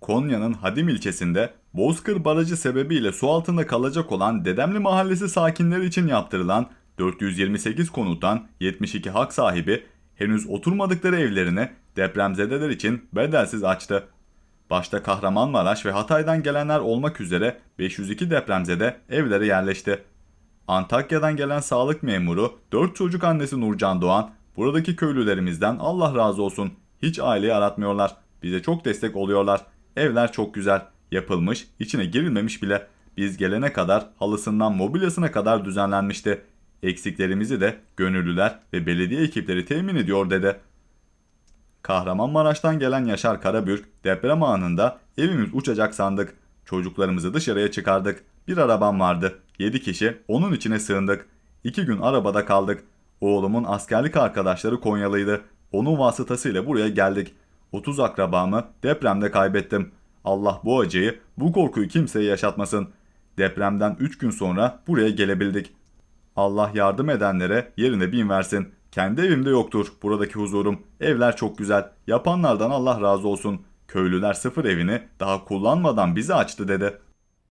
Konya'nın Hadim ilçesinde Bozkır Barajı sebebiyle su altında kalacak olan Dedemli Mahallesi sakinleri için yaptırılan 428 konuttan 72 hak sahibi henüz oturmadıkları evlerini depremzedeler için bedelsiz açtı. Başta Kahramanmaraş ve Hatay'dan gelenler olmak üzere 502 depremzede evlere yerleşti. Antakya'dan gelen sağlık memuru 4 çocuk annesi Nurcan Doğan buradaki köylülerimizden Allah razı olsun hiç aileyi aratmıyorlar. Bize çok destek oluyorlar. Evler çok güzel. Yapılmış, içine girilmemiş bile. Biz gelene kadar halısından mobilyasına kadar düzenlenmişti. Eksiklerimizi de gönüllüler ve belediye ekipleri temin ediyor dedi. Kahramanmaraş'tan gelen Yaşar Karabürk deprem anında evimiz uçacak sandık. Çocuklarımızı dışarıya çıkardık. Bir arabam vardı. 7 kişi onun içine sığındık. 2 gün arabada kaldık. Oğlumun askerlik arkadaşları Konyalıydı. Onun vasıtasıyla buraya geldik. 30 akrabamı depremde kaybettim. Allah bu acıyı, bu korkuyu kimseye yaşatmasın. Depremden 3 gün sonra buraya gelebildik. Allah yardım edenlere yerine bin versin. Kendi evimde yoktur buradaki huzurum. Evler çok güzel. Yapanlardan Allah razı olsun. Köylüler sıfır evini daha kullanmadan bize açtı dedi.